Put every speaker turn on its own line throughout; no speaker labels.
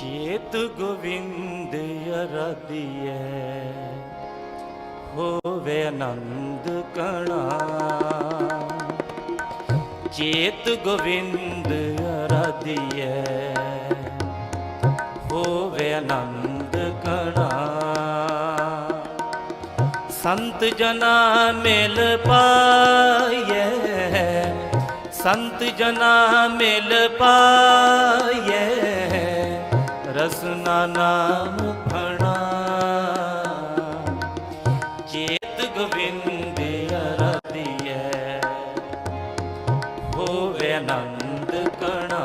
ਚੇਤ ਗੋਵਿੰਦ ਅਰਾਧੀਐ, ਹੋਵੇ ਆਨੰਦ ਕਣਾ। ਚੇਤ ਗੋਵਿੰਦ ਅਰਾਧੀਐ, ਹੋਵੇ ਆਨੰਦ ਕਣਾ। ਸੰਤ ਜਨਾ ਮਿਲ ਪਾਈਐ, ਸੰਤ ਜਨਾ ਮਿਲ ਪਾਈਐ। ਰਸਨਾ ਨਾਮ ਫਣਾ ਚੇਤ ਗੋਬਿੰਦ ਅਰਾਧੀਐ ਹੋਵੇ ਆਨੰਦ ਕਣਾ।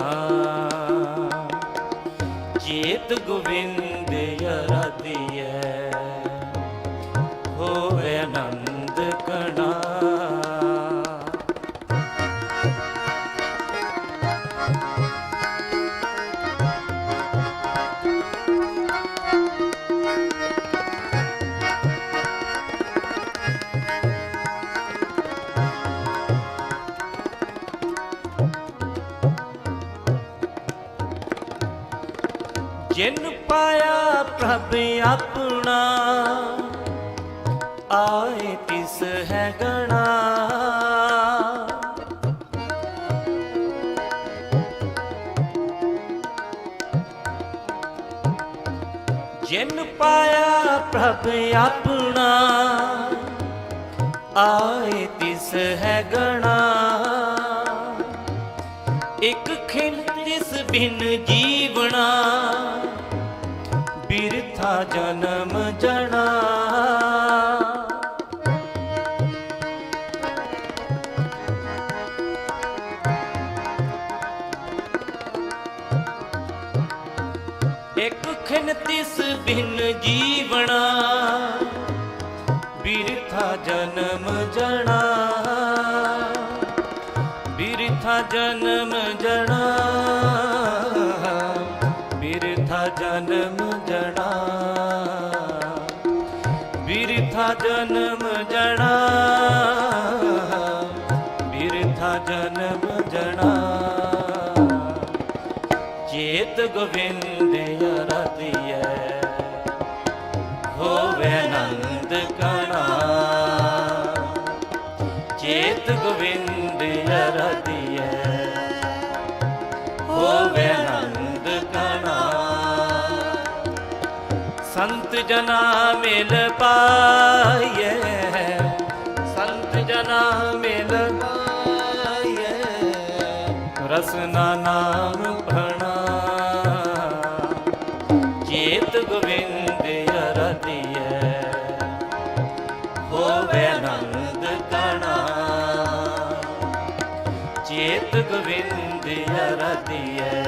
ਚੇਤ ਗੋਬਿੰਦ ਅਰਾਧੀਐ ਜਿਨ ਪਾਇਆ ਪ੍ਰਭ ਆਪਣਾ, ਆਏ ਤਿਸ ਹੈ ਗਣਾ। ਜਿਨ ਪਾਇਆ ਪ੍ਰਭ ਆਪਣਾ, ਆਏ ਤਿਸ ਹੈ ਗਣਾ। ਇੱਕ ਖਿੰਡ ਤਿਸ ਬਿਨ ਜੀ ਜਨਮ ਜਣਾ। ਇੱਕ ਖਿਨ ਤਿਸ ਬਿਨ ਜੀਵਣਾ ਬਿਰਥਾ ਜਨਮ ਜਣਾ। ਬਿਰਥਾ ਜਨਮ ਜਣਾ। ਚੇਤ ਗੋਬਿੰਦ ਅਰਾਧੀਐ ਹੋਵੇ ਆਨੰਦ ਕਣਾ। ਚੇਤ ਗੋਬਿੰਦ ਅਰਾਧੀਐ ਹੋਵੇ ਆਨੰਦ ਕਣਾ। ਸੰਤ ਜਨਾ ਮਿਲ ਪਾਈਐ। ਸੰਤ ਜਨਾ ਮਿਲ ਪਾਈਐ। ਰਸਨਾ ਨਾਮ ਅਰਧੀਐ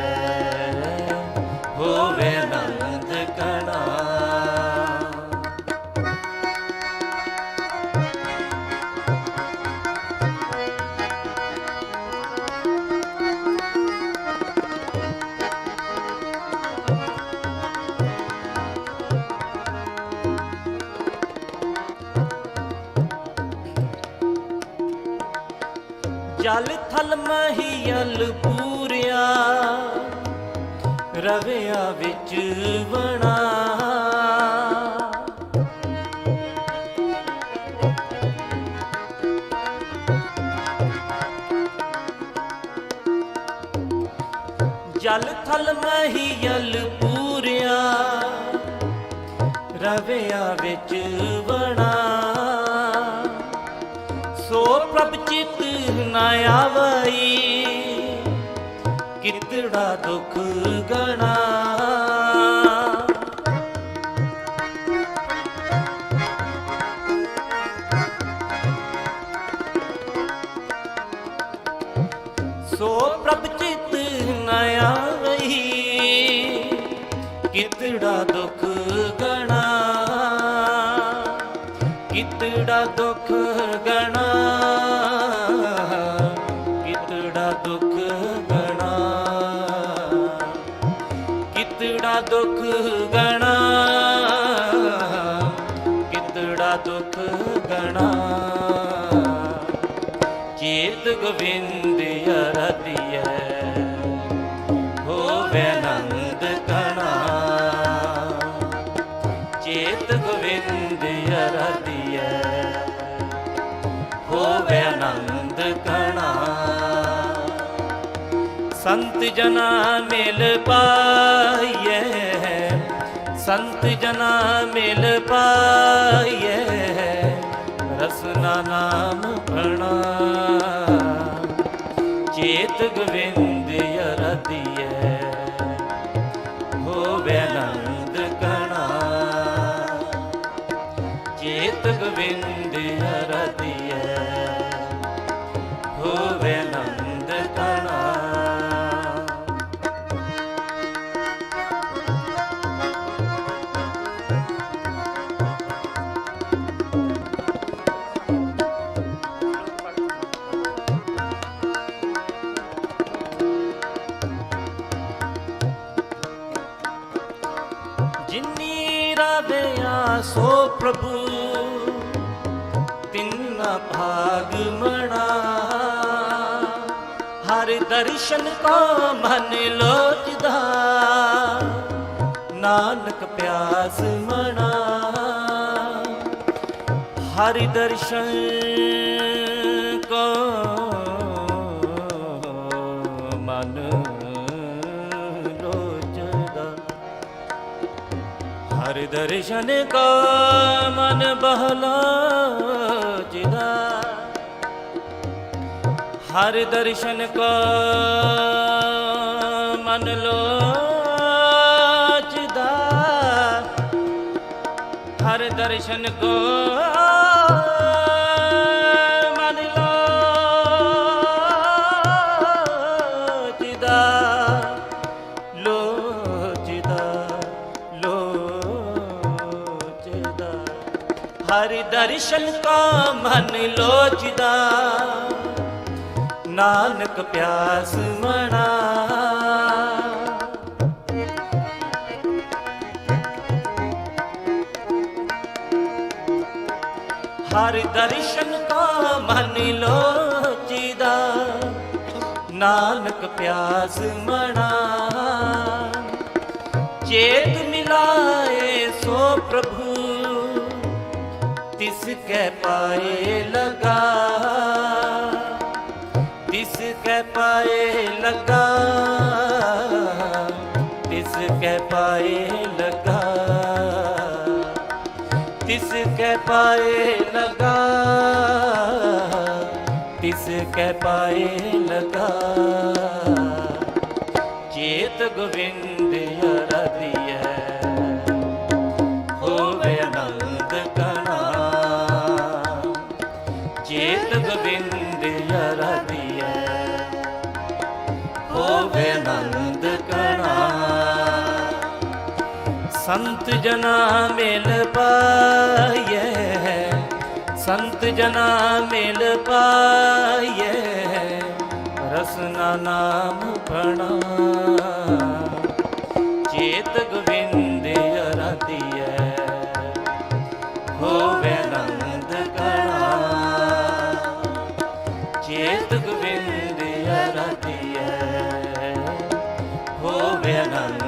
ਜਲ ਥਲ ਮਹੀਲ ਪੂਰਿਆ, ਰਵਿਆ ਵਿੱਚ ਵਣਾ। ਜਲ ਥਲ ਮਹੀਲ ਪੂਰਿਆ, ਰਵਿਆ ਵਿੱਚ ਵਣਾ। ਸੋ ਪ੍ਰਭ ਚਿਤ ਨ ਆਵਈ। ਕਿਤੜਾ ਦੁਖ ਗਣਾ। ਸੋ ਪ੍ਰਭ ਚਿਤ ਨ ਆਵਈ। ਕਿਤੜਾ ਦੁਖ ਗਣਾ। ਕਿਤੜਾ ਦੁਖ ਗਣਾ। ਕਿਤੜਾ ਦੁੱਖ ਗਣਾ, ਕਿਤੜਾ ਦੁੱਖ ਗਣਾ। ਚੇਤ ਗੋਬਿੰਦ ਅਰਧੀਐ ਹੋ ਬੇਨੰਦ ਕਣਾ। ਚੇਤ ਗੋਬਿੰਦ ਅਰਧੀਐ ਹੋਵੇ ਨੰਦ ਕਣਾ। ਸੰਤ ਜਨਾ ਮਿਲ ਪਾਈਏ ਸੰਤ ਜਨਾ ਮਿਲ ਪਾਈਏ ਰਸਨਾ ਨਾਮ ਪਣਾ ਚੇਤ ਗੋਵਿੰਦ ਅਰਦੀਏ ਹੋਵੇ ਨੰਦ ਕਣਾ। ਚੇਤ ਗੋਵਿੰਦ ਅਰਦੀਏ ਸੋ ਪ੍ਰਭੂ, ਤਿੰਨਾ ਭਾਗ ਮਣਾ। ਹਰ ਦਰਸ਼ਨ ਕੋ ਮਨ ਲੋਚਦਾ, ਨਾਨਕ ਪਿਆਸ ਮਣਾ। ਹਰ ਦਰਸ਼ਨ ਕੋ ਮਨ ਹਰ ਦਰਸ਼ਨ ਕਾ ਮਨ ਬਹਲਾ ਜਿਦਾ। ਹਰ ਦਰਸ਼ਨ ਕਾ ਮਨ ਲੋਚਦਾ। ਹਰ ਦਰਸ਼ਨ ਕੋ ਹਰ ਦਰਸ਼ਨ ਕਾ ਮਨ ਲੋਚਦਾ। ਨਾਨਕ ਪਿਆਸ ਮਣਾ। ਹਰ ਦਰਸ਼ਨ ਕਾ ਮਨ ਲੋਚੀਦਾ। ਨਾਨਕ ਪਿਆਸ ਮਣਾ। ਚੇਤ ਮਿਲਾਏ ਸੋ ਪ੍ਰਭੂ। ਤਿਸ ਕੈ ਪਾਏ ਲਗਾ ਤਿਸ ਕੈ ਪਾਏ ਲਗਾ ਤਿਸ ਕੈ ਪਾਏ ਲਗਾ ਤਿਸ ਕੈ ਪਾਏ ਲਗਾ ਤਿਸ ਕੈ ਪਾਏ ਲਗਾ ਚੇਤ ਗੋਵਿੰਦ ਅਰਦੀਐ ਕਣਾ ਸੰਤ ਜਨਾ ਮਿਲ ਪਾਈਏ ਸੰਤ ਜਨਾ ਮਿਲ ਪਾਈਏ ਰਸਨਾ ਨਾਮ ਪਣਾ ਚੇਤ ਗੋਬਿੰਦ ਅਰਾਧੀਐ ਗੋਵਿੰਦ ਅਰਾਧੀਐ ਹੋਵੇ ਆਨੰਦ